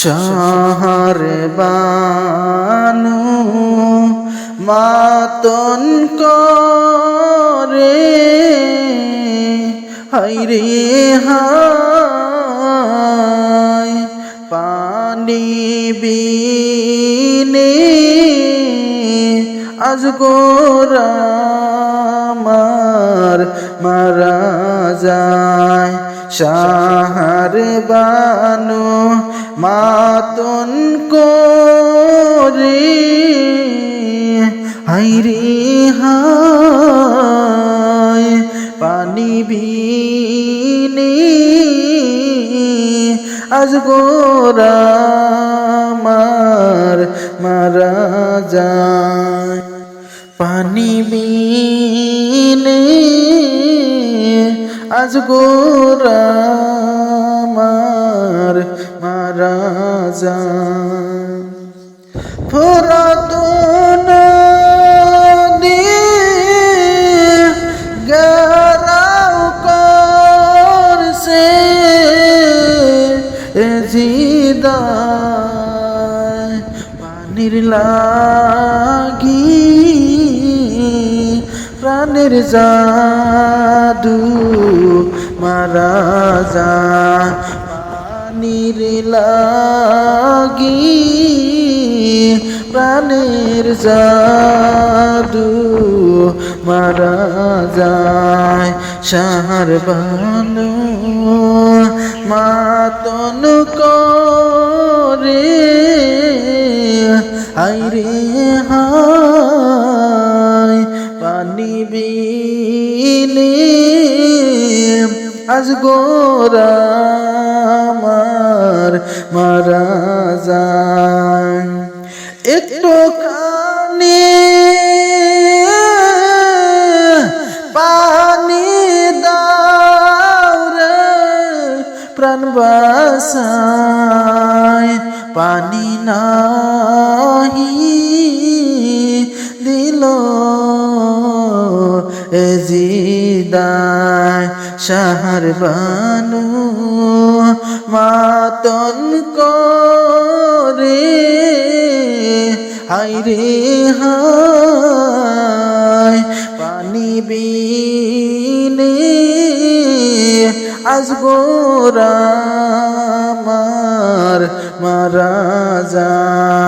শাহার বানু মাতন করে হাইরে হায় পানি বিনে আজ গোরামার মারা যায়। শাহার বানু মাতন করে। হাইরে হায়, পানি বিনে আজ গোরামার মারা যায়। আজ গোরামার মারা যায় ফুরাতুন জিদায়। পানির লাগি প্রাণের জাদু মারা যায় পানির লাগি প্রাণের জাদু মারা যায় সাহার বানু মাতন করে আইরে পানি বিনে আজ গোরামার মারা যায়। একটু কানে পানি দাও রে, প্রাণ বাসায় পানি নাহি দিল জিদায় শাহর বানু মাতন করে হাইরে রে পানি বিনে আজ গোরা মার মারা যায়।